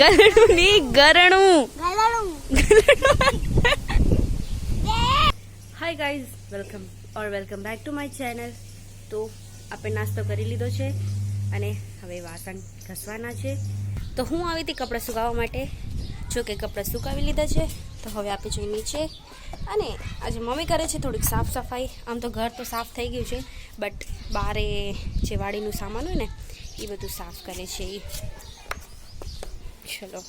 ગરણું. ની ગરણું hi guys welcome or welcome back to my channel તો આપણે નાસ્તો કરી લીધો છે અને હવે વાસણ ઘસવાના છે. તો હું આવી હતી કપડાં સુકાવવા માટે. જો કે કપડાં સુકાવી લીધા છે તો હવે આપણે જોઈ નીચે. અને આજે મમ્મી કરે છે થોડીક સાફ સફાઈ. આમ તો ઘર તો સાફ થઈ ગયું છે બટ બારે જે વાડીનું સામાન હોય ને એ બધું સાફ કરે છે એ ચલો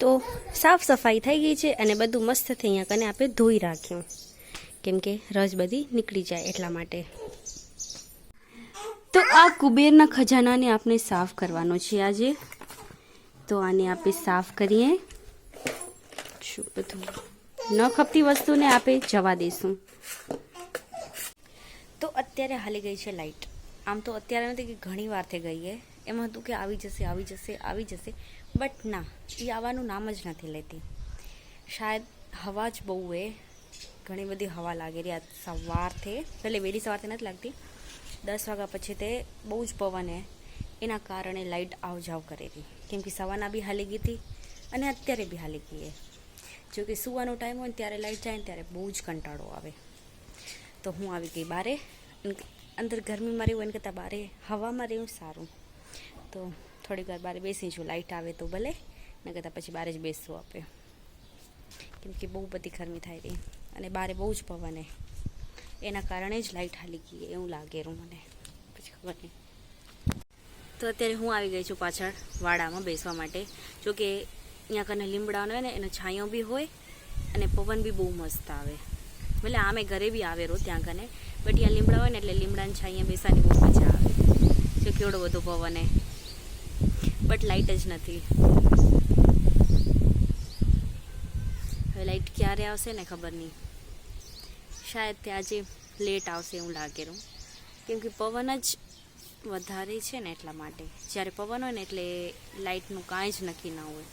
તો સાફ સફાઈ થઈ ગઈ છે અને બધું મસ્ત થઈ અહીંયા કને આપણે ધોઈ રાખ્યું. કેમ કે રજ બધી નીકળી જાય એટલા માટે. તો આ કુબેરના ખજાનાને આપણે સાફ કરવાનો છે આજે. તો આને આપણે સાફ કરીએ. શું બધું? ન ખપતી વસ્તુને આપણે જવા દઈશું તો અત્યારે હાલી ગઈ છે લાઈટ. આમ તો અત્યારે નથી કે ઘણી વાર થઈ ગઈ એમાં હતું કે આવી જશે આવી જશે આવી જશે. બટ ના એ આવવાનું નામ જ નથી લેતી. શાયદ હવા જ બહુ એ ઘણી બધી હવા લાગે રહી. આ સવારથી એટલે વહેલી સવારથી નથી લાગતી. દસ વાગ્યા પછી તે બહુ જ પવન એના કારણે લાઇટ આવ જાવ કરે હતી કેમ કે સવારના બી હાલી ગઈ હતી અને અત્યારે બી હાલી ગઈ જો કે સુવાનો ટાઈમ હોય ને ત્યારે લાઇટ જાય ને ત્યારે બહુ જ કંટાળો આવે. તો હું આવી ગઈ બારે. અંદર ગરમીમાં રહેવું એને કરતાં બારે હવામાં રહેવું સારું. તો થોડીક વાર બારે બેસી છું લાઇટ આવે તો ભલે, ને કરતાં પછી બારે જ બેસવું આપે. કેમ કે બહુ બધી ગરમી થાય રહી. અને બારે બહુ જ પવન હે એના કારણે જ લાઇટ હાલી ગઈ, એવું લાગે રૂ મને. પછી ખબર નહીં. તો અત્યારે હું આવી ગઈ છું પાછળ વાડામાં બેસવા માટે. જો કે અહીંયા કને લીમડાનો હોય ને, એનો છાંયો બી હોય અને પવન બી બહુ મસ્ત આવે. એટલે આમે ઘરે બી આવે રો ત્યાં કને બટ ત્યાં લીમડા હોય ને એટલે લીમડાની છાંયા બેસવાની બહુ મજા આવે. જો કેવડો બધો પવન બટ લાઇટ જ નથી. હવે લાઇટ ક્યારે આવશે ને ખબર નહીં. શાયદ તે આજે લેટ આવશે એવું લાગે રહ્યું. કેમ કે પવન જ વધારે છે ને એટલા માટે. જ્યારે પવન હોય ને એટલે લાઇટનું કાંઈ જ નક્કી ના હોય.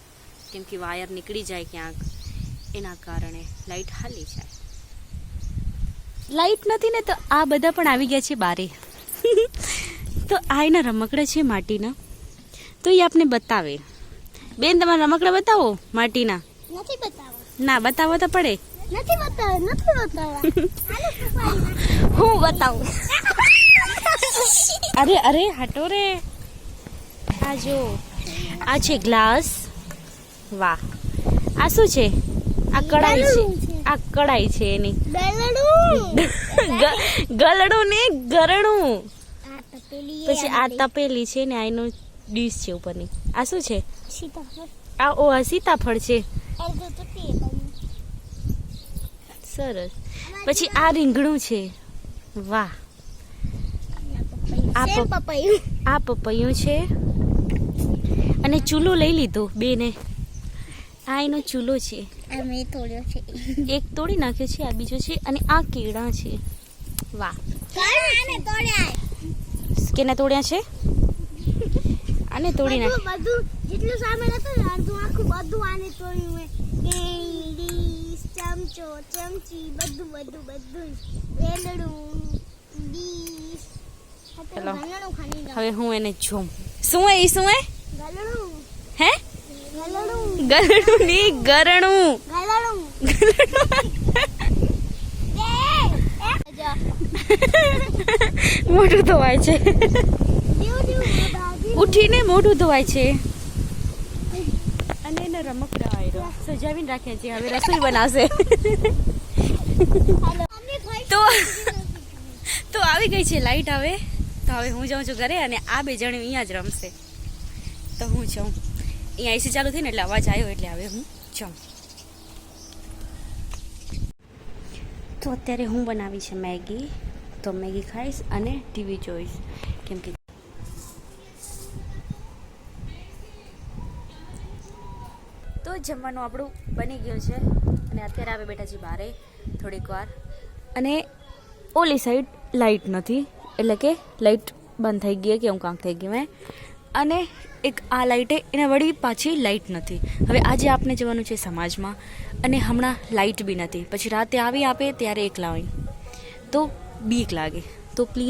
કેમ કે વાયર નીકળી જાય ક્યાંક. એના કારણે લાઇટ હાલી જાય. લાઇટ નથી ને તો આ બધા પણ આવી ગયા છે બારે. તો આ એના રમકડા છે માટીના. તો એ આપને બતાવે. બેન તમારા રમકડા બતાવો માટીના? નથી બતાવો ના બતાવો તો પડે. નથી બતાવવા નથી બતાવવા હું બતાવું? અરે અરે હટો રે. આ જો આ છે ગ્લાસ. વાહ. આ શું છે? આ કડાઈ છે. આ કડાઈ છે એની. ગલડું ને ગરણું. પછી આ તપેલી છે ને આ એનું ડીશ છે ઉપરની. આ શું છે? આ ઓ આ સીતાફળ છે. સરસ. પછી આ રીંગણું છે. વાહ. આ પપૈયું. આ પપૈયું છે. અને ચૂલો લઈ લીધો બેને. આ એનો ચૂલો છે. એક તોડી નાખ્યો છે આ બીજો છે અને આ કેળા છે. વાહ. કેને તોડ્યા છે? આને તોડી નાખ બધું જેટલું સામે હતું ને અડધું આખું બધું આને તોડ્યું મેં ચમચો ચમચી બધું બધું બધું. વેલડું ડીશ. ચલો. ગલણું ખાની લો હવે હું એને જોમ શું ઈ શું હે ગલડું હે? ગલડું ગરણું ની ગરણું. એ એ જા મોઢું ધોવાય છે. ઉઠીને મોઢું ધોવાય છે. અને એને રમકડા આવ્યો સજાવીને રાખ્યા છે. હવે રસોઈ બનાવશે. તો તો આવી ગઈ છે લાઈટ હવે. તો હવે હું જાઉં છું ઘરે અને આ બે જણ અહીંયા જ રમશે. તો હું જાઉં. અહીંયા એસી ચાલુ થઈને એટલે અવાજ આવ્યો એટલે હવે હું જાઉં. તો અત્યારે હું બનાવી છે મેગી. તો મેગી ખાઈશ અને ટીવી જોઈશ. કેમ કે જમવાનું આપણું બની ગયું છે. અને અત્યારે આવે બેટા છે બારે થોડીક વાર. અને ઓલી સાઈડ લાઈટ નથી. એટલે કે લાઈટ બંધ થઈ ગઈ કે હું કાંક થઈ ગયું મેં અને એક આ લાઇટે એને વળી પાછી લાઇટ નથી. હવે આજે આપને જવાનું છે સમાજમાં. અને હમણાં લાઇટ બી નથી. પછી રાતે આવી આપે ત્યારે એકલા હોય. તો બીક લાગે. તો પ્લીઝ